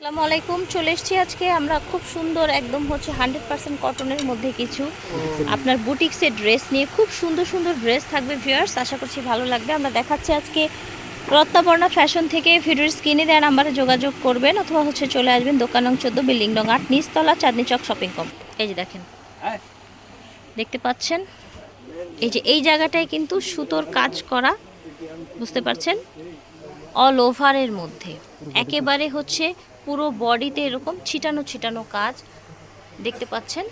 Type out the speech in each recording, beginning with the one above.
আসসালামু আলাইকুম, চলে এসেছি আজকে। আমরা খুব সুন্দর একদম হচ্ছে হান্ড্রেড পার্সেন্ট কটনের মধ্যে কিছু। আপনার বুটিক্সের ড্রেস নিয়ে খুব সুন্দর সুন্দর ড্রেস থাকবে, ভিউয়ার্স। আশা করছি ভালো লাগবে। আমরা দেখাচ্ছি আজকে রত্নাবর্ণা ফ্যাশন থেকে। ভিডিওর স্ক্রিনে দেওয়া নাম্বারে যোগাযোগ করবেন অথবা হচ্ছে চলে আসবেন দোকান নং চোদ্দ, বিল্ডিং নং আট, নিচতলা, চাঁদনি চক শপিং কম। এই যে দেখেন। দেখতে পাচ্ছেন? এই যে এই জায়গাটায় কিন্তু সুতোর কাজ করা, বুঝতে পারছেন? অল ওভারের মধ্যে। একেবারে হচ্ছে পুরো বডিতে এরকম ছিটানো ছিটানো কাজ দেখতে পাচ্ছেন?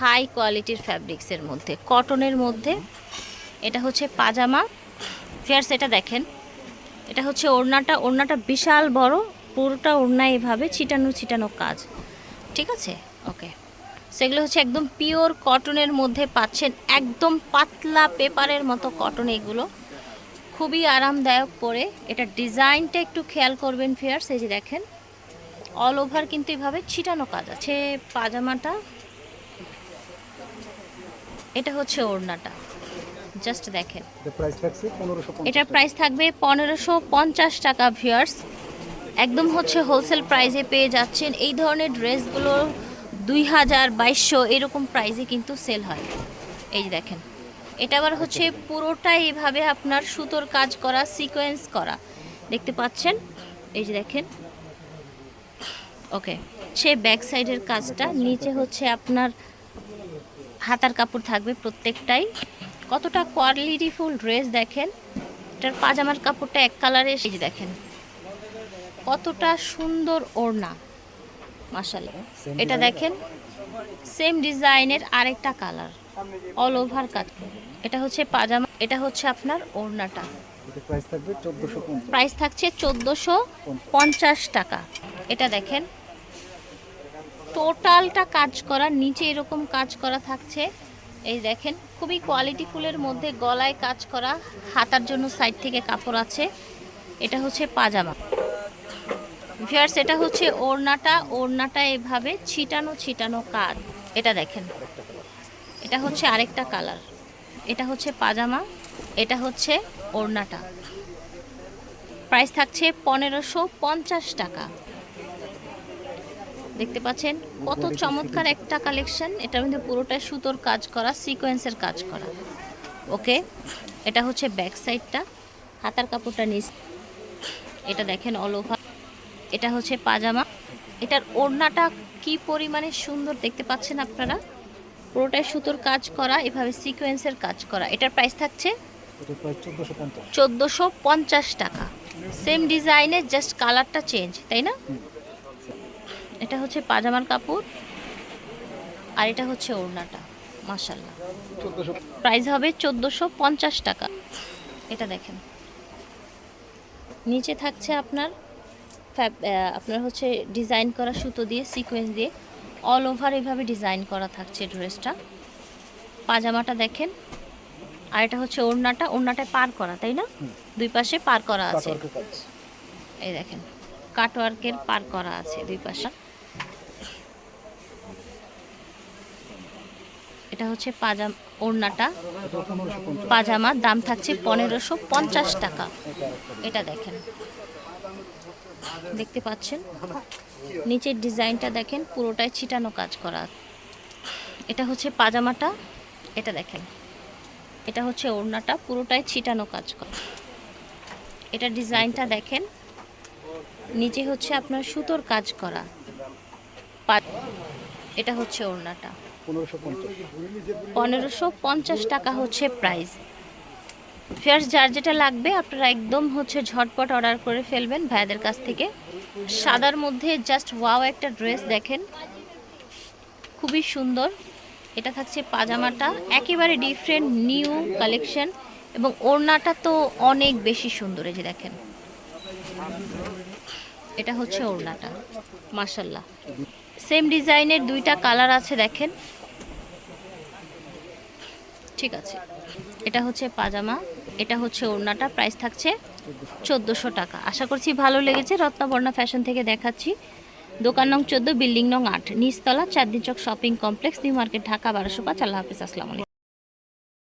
হাই কোয়ালিটির ফ্যাব্রিক্সের মধ্যে। কটনের মধ্যে এটা হচ্ছে পাজামা। ফেয়ার্স এটা দেখেন। এটা হচ্ছে ওড়নাটা ওড়নাটা বিশাল বড় পুরোটা ওড়না এভাবে ছিটানো ছিটানো কাজ। ঠিক আছে? ওকে সেগুলো হচ্ছে একদম পিওর কটনের মধ্যে পাচ্ছেন একদম পাতলা পেপারের মতো কটন এগুলো। খুবই আরামদায়ক পরে। এটা ডিজাইনটা একটু খেয়াল করবেন ফেয়ার্স এই যে দেখেন। অল ওভার কিন্তু এভাবে ছিটানো কাজ আছে। পাজামাটা এটা হচ্ছে ওড়নাটা। জাস্ট দেখেন। এটার প্রাইস থাকবে পনেরোশো পঞ্চাশ টাকা ভিউয়ার্স একদম হচ্ছে হোলসেল প্রাইসে পেয়ে যাচ্ছেন। এই ধরনের ড্রেসগুলো দুই হাজার বাইশশো এরকম প্রাইসে কিন্তু সেল হয়। এই যে দেখেন। এটা আবার হচ্ছে পুরোটাই এভাবে আপনার সুতোর কাজ করা সিকোয়েন্স করা। দেখতে পাচ্ছেন? এই যে দেখেন। ওকে সে ব্যাক সাইডের কাজটা নিচে হচ্ছে আপনার হাতার কাপড় থাকবে প্রত্যেকটাই। কতটা কোয়ালিটিফুল ড্রেস দেখেন এটার পাজামার কাপড়টা এক কালারে যে দেখেন। কতটা সুন্দর ওড়না Same এটা দেখেন সেম ডিজাইনের আরেকটা কালার অল ওভার কাজ এটা হচ্ছে পাজামা এটা হচ্ছে আপনার ওড়নাটা। প্রাইস থাকছে চোদ্দোশো পঞ্চাশ টাকা। এটা দেখেন। টোটালটা কাজ করা, নিচে এরকম কাজ করা থাকছে। এই দেখেন, খুবই কোয়ালিটি ফুলের মধ্যে গলায় কাজ করা, হাতার জন্য সাইড থেকে কাপড় আছে। এটা হচ্ছে পাজামা। ভিয়ার্স এটা হচ্ছে ওড়নাটা। ওড়নাটা এভাবে ছিটানো ছিটানো কাজ। এটা দেখেন। এটা হচ্ছে আরেকটা কালার এটা হচ্ছে পাজামা। এটা হচ্ছে ওড়নাটা। প্রাইস থাকছে পনেরোশো পঞ্চাশ টাকা। দেখতে পাচ্ছেন। কত চমৎকার একটা কালেকশন এটার মধ্যে পুরোটাই সুতোর কাজ করা সিকোয়েন্সের কাজ করা। ওকে এটা হচ্ছে ব্যাক সাইডটা হাতার কাপড়টা নিচ। এটা দেখেন অল ওভার এটা হচ্ছে পাজামা। এটার ওড়নাটা কি পরিমাণে সুন্দর দেখতে পাচ্ছেন আপনারা? পুরোটাই সুতোর কাজ করা এভাবে সিকোয়েন্সের কাজ করা। এটার প্রাইস থাকছে চোদ্দোশো পঞ্চাশ টাকা। সেম ডিজাইনের জাস্ট কালারটা চেঞ্জ তাই না? এটা হচ্ছে পাজামার কাপড় আর এটা হচ্ছে ওড়নাটা মাসাল্লাহ চোদ্দোশো প্রাইস হবে চোদ্দোশো পঞ্চাশ টাকা। এটা দেখেন। নিচে থাকছে আপনার আপনার হচ্ছে ডিজাইন করা সুতো দিয়ে সিকোয়েন্স দিয়ে। অল ওভার এভাবে ডিজাইন করা থাকছে ড্রেসটা। পাজামাটা দেখেন। আর এটা হচ্ছে ওড়নাটা। ওড়নাটায় পার করা তাই না? দুই পাশে পার করা আছে। এই দেখেন। কাটওয়ার্কের পার করা আছে দুই পাশে। এটা হচ্ছে পাজাম ওড়নাটা। পাজামার দাম থাকছে পনেরোশো পঞ্চাশ টাকা। এটা দেখেন। দেখতে পাচ্ছেন? নিচের ডিজাইনটা দেখেন, পুরোটাই ছিটানো কাজ করা। এটা হচ্ছে পাজামাটা। এটা দেখেন। এটা হচ্ছে ওড়নাটা, পুরোটাই ছিটানো কাজ করা। এটা ডিজাইনটা দেখেন। নিচে হচ্ছে আপনার সুতোর কাজ করা। এটা হচ্ছে ওড়নাটা। পনেরোশো পঞ্চাশ টাকা হচ্ছে প্রাইস ফেয়ার্স যার যেটা লাগবে, আপনারা একদম হচ্ছে ঝটপট অর্ডার করে ফেলবেন ভাইয়াদের কাছ থেকে। সাদার মধ্যে জাস্ট ওয়াও একটা ড্রেস দেখেন। খুবই সুন্দর। এটা থাকছে পাজামাটা। একেবারে ডিফারেন্ট নিউ কালেকশন এবং ওড়নাটা তো অনেক বেশি সুন্দর, এই যে দেখেন। এটা হচ্ছে ওড়নাটা মার্শাল্লাহ সেম ডিজাইনের দুইটা কালার আছে, দেখেন। ঠিক আছে। এটা হচ্ছে পাজামা, এটা হচ্ছে ওড়নাটা, প্রাইস থাকছে চোদ্দোশো টাকা। আশা করছি ভালো লেগেছে, রত্নাবর্ণা ফ্যাশন থেকে দেখাচ্ছি। দোকান নং চোদ্দ, বিল্ডিং নং আট, নিচতলা Chandni Chowk shopping complex, new market, Dhaka, বারোশো পাঁচ। আল্লাহ হাফিজ, আসসালামু আলাইকুম।